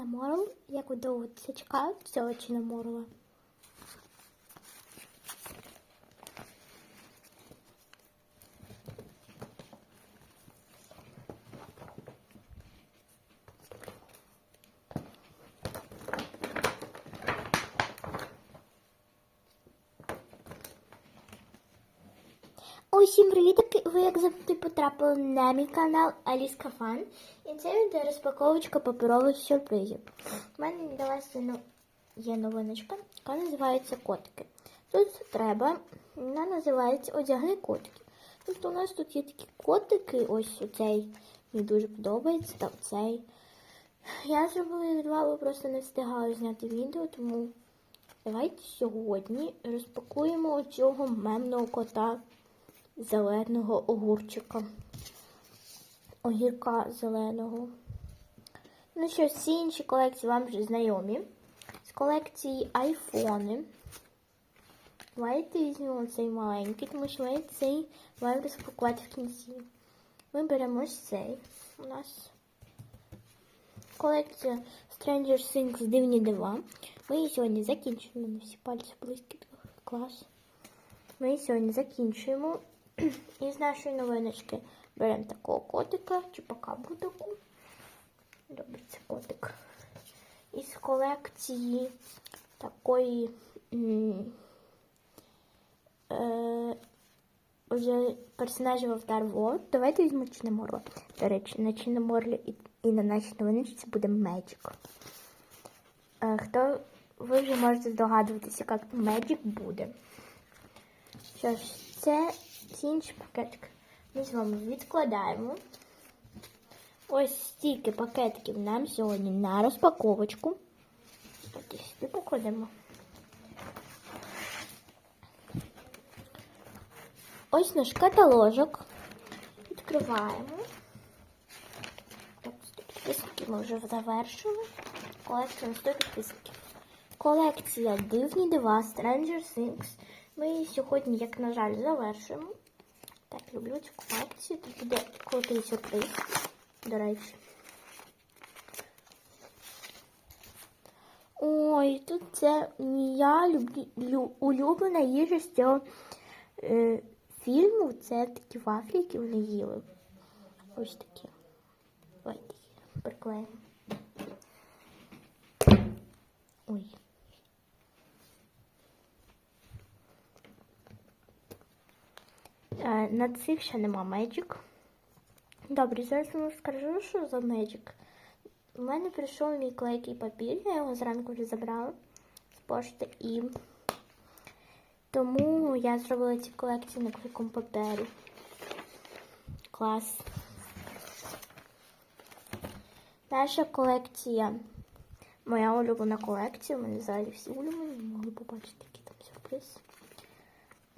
наморил. Як ви довго це чекали, цього чи наморила? Усім привіт! Ви як завжди потрапили на мій канал Аліска Фан. І це відео розпаковочка паперових сюрпризів. У мене для вас є новиночка, яка називається котики. Тут треба, вона називається Одягни котики. Тобто у нас тут є такі котики, ось оцей мені дуже подобається, та цей. Я зробила два, бо просто не встигала зняти відео, тому давайте сьогодні розпакуємо цього мемного кота зеленого огурчика. Огірка зеленого. Ну що, всі інші колекції вам вже знайомі. З колекції айфони. Давайте візьмемо цей маленький, тому що ми цей маємо розпакувати в кінці. Ми беремо цей. У нас колекція Stranger Things Дивні дива. Ми її сьогодні мене всі пальці близькі. Клас. Ми її сьогодні закінчуємо. І з нашої новиночки беремо такого котика, чи пока таку. Це котик. Із колекції такої е, вже персонажів Avatar World. Давайте візьмемо Чинеморло. До речі, на Чинеморлі і, на нашій новиночці буде. Е, хто ви вже можете здогадуватися, як Magic буде. Що ж, це ці інші пакетики ми з вами відкладаємо. Ось стільки пакетиків нам сьогодні на розпаковочку. І сюди покладемо. Ось наш каталожок. Відкриваємо. Так, 100 підписників ми вже завершили. Колекція на 100 підписників. Колекція Дивні дива Stranger Things. Ми сьогодні, як на жаль, завершимо. Так, люблю цю колекцію. Тут буде крутий сюрприз, до речі. Ой, тут це моя улюблена їжа з цього е, фільму. Це такі вафлі, які вони їли. Ось такі. Давайте їх приклеїмо. Ой. Е, На цих ще нема Magic. Добре, зараз вам скажу, що за Magic. У мене прийшов мій клейкий папір, я його зранку вже забрала з пошти і тому я зробила ці колекції на клейкому папері. Клас. Наша колекція. Моя улюблена колекція. У мене взагалі всі улюблені, могли побачити, який там сюрприз.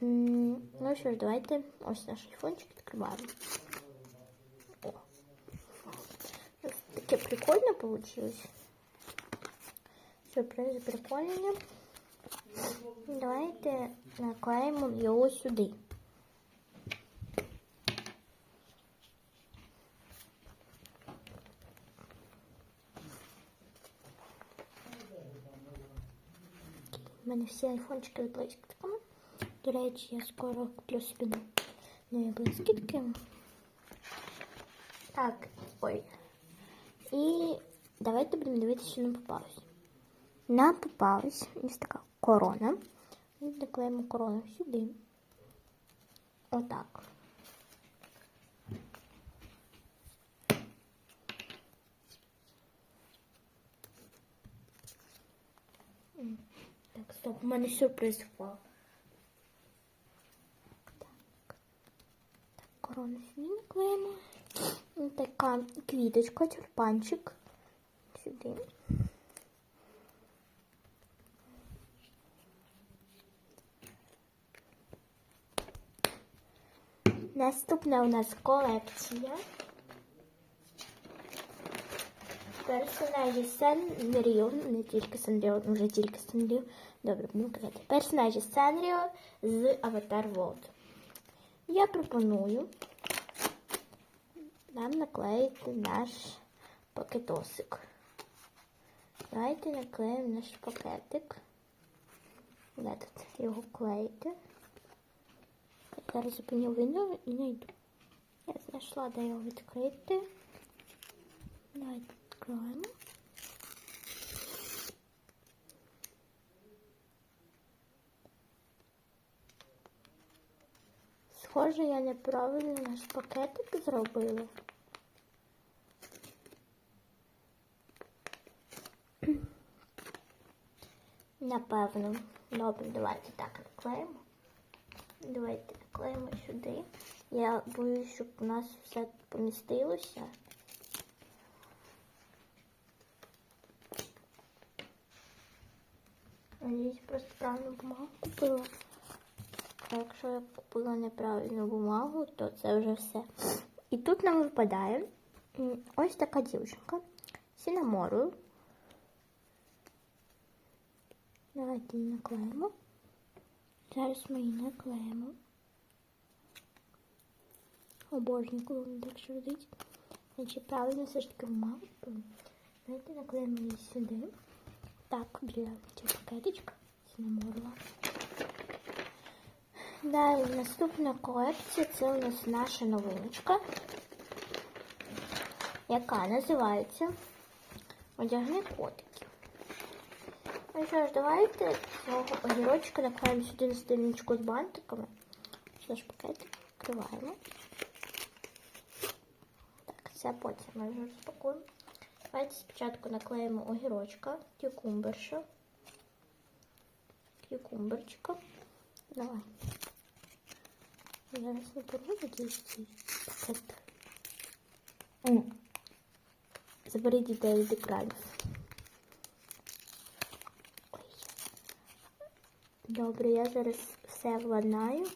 М, Ну що ж, давайте ось наш айфончик відкриваємо. О. Ось Таке прикольно получилось. Сюрпризи прикольні. Давайте наклеїмо його сюди. У мене всі айфончики з блискітками. До речі, я скоро куплю собі нові блискітки. Так, ой. І давайте будемо дивитися, що нам попалось. Нам попалась ось така корона. Ми наклеїмо корону сюди. Отак. М, Так, стоп, у мене сюрприз впав. Така квіточка, тюльпанчик. Сюди. Наступна у нас колекція. Персонажі Санріо, не тільки Санріо, вже тільки Санріо. Добре, будемо казати. Персонажі Санріо з Avatar World. Я пропоную нам наклеїти наш пакетосик. Давайте наклеїмо наш пакетик. Де тут його клеїти? Я зараз зупиню і і йду. Я знайшла, де його відкрити. Давайте відкриваємо. Схоже, я неправильно наш пакетик зробила. Напевно. Добре, давайте так наклеїмо. Давайте наклеїмо сюди. Я боюсь, щоб у нас все помістилося. Надіюсь, просто правильну бумагу купила. А якщо я купила неправильну бумагу, то це вже все. І тут нам випадає ось така дівчинка сінаморою. Давайте її наклеїмо. Зараз ми її наклеїмо. Обожнюю, коли воно так швидить. Значить, правильно все ж таки бумагу. Давайте наклеїмо її сюди. Так, біля цього пакетичка сінаморила. Далі наступна колекція це у нас наша новиночка, яка називається Одягни котиків. Ну що ж, давайте цього огірочка наклеїмо сюди на сторіночку з бантиками. Ж, пакетик відкриваємо. Так, це потім ми вже розпакуємо. Давайте спочатку наклеїмо огірочка, кюкумберша. Кюкумберчика. Давай. Зараз якийсь цей пакет. О, Заберіть дітей від екранів. Добре, я зараз все владнаю.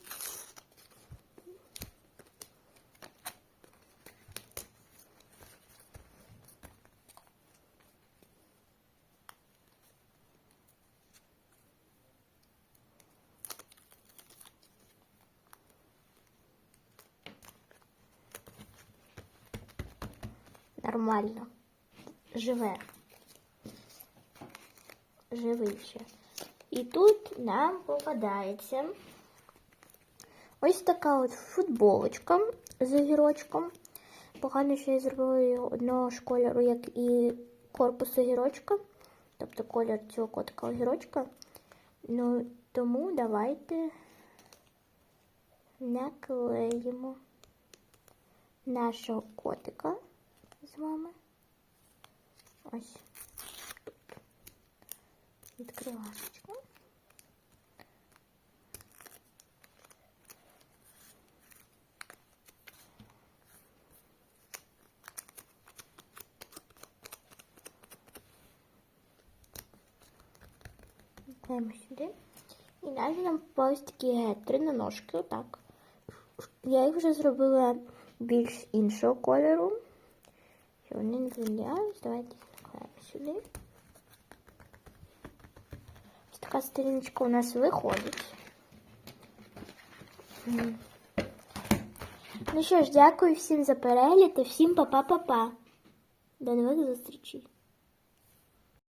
Нормально. Живе. Живий ще. І тут нам попадається ось така от футболочка з огірочком. Погано, що я зробила її одного ж кольору, як і корпус огірочка. Тобто колір цього котика огірочка. Ну, тому давайте наклеїмо нашого котика з вами. Ось тут. Відкривашечка. Клеїмо сюди. І далі нам попались такі гетри на ножки, отак. Я їх вже зробила більш іншого кольору. Що вони не виділялись. Давайте їх сюда. сюди. такая така сторіночка у нас виходить. Ну що ж, дякую всім за перегляд і всім па-па-па-па. До нових зустрічей.